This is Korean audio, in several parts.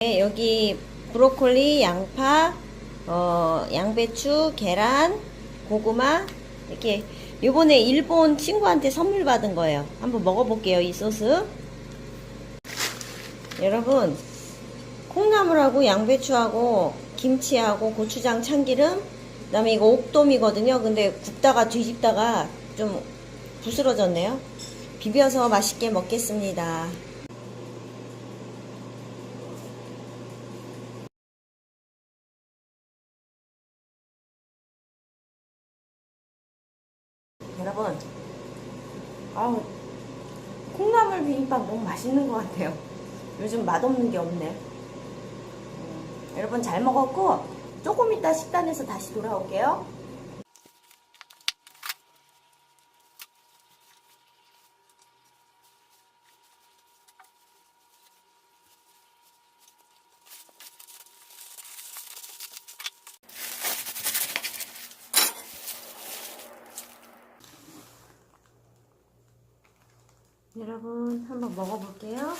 네, 여기 브로콜리, 양파, 어, 양배추, 계란, 고구마 이렇게 요번에 일본 친구한테 선물 받은 거예요. 한번 먹어볼게요, 이 소스. 여러분, 콩나물하고 양배추하고 김치하고 고추장 참기름 그 다음에 이거 옥돔이거든요. 근데 굽다가 뒤집다가 좀 부스러졌네요. 비벼서 맛있게 먹겠습니다. 여러분, 아우, 콩나물 비빔밥 너무 맛있는 것 같아요. 요즘 맛없는 게 없네. 음, 여러분 잘 먹었고, 조금 이따 식단에서 다시 돌아올게요. 여러분 한번 먹어볼게요.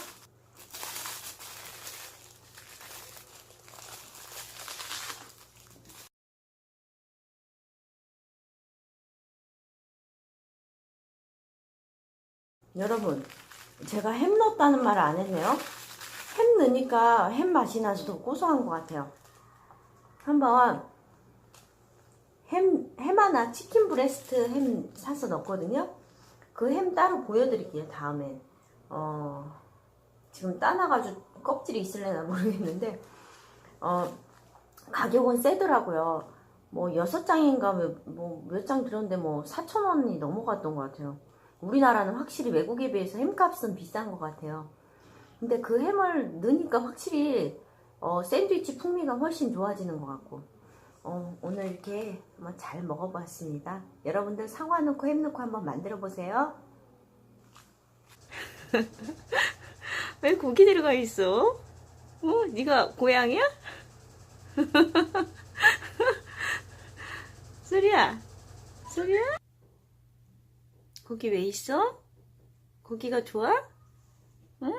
여러분 제가 햄 넣었다는 말을 안 했네요. 햄 넣으니까 햄 맛이 나서 더 고소한 것 같아요. 한번 햄, 햄 하나 치킨 브레스트 햄 사서 넣었거든요. 그 햄 따로 보여드릴게요, 다음에. 어, 지금 따놔가지고 껍질이 있을래나 모르겠는데, 어, 가격은 세더라고요. 뭐, 여섯 장인가, 뭐, 몇 장 들었는데, 뭐, 4,000원이 넘어갔던 것 같아요. 우리나라는 확실히 외국에 비해서 햄값은 비싼 것 같아요. 근데 그 햄을 넣으니까 확실히, 어, 샌드위치 풍미가 훨씬 좋아지는 것 같고, 어, 오늘 이렇게 한번 잘 먹어봤습니다. 여러분들 상화 넣고 햄 넣고 한번 만들어 보세요. 왜 고기 들어가 있어? 어, 네가 고양이야? 소리야, 소리야? 고기 왜 있어? 고기가 좋아? 응?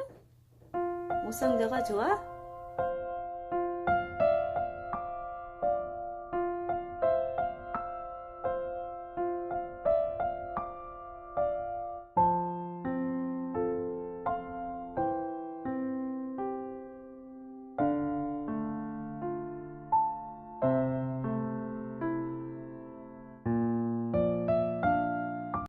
못상자가 좋아?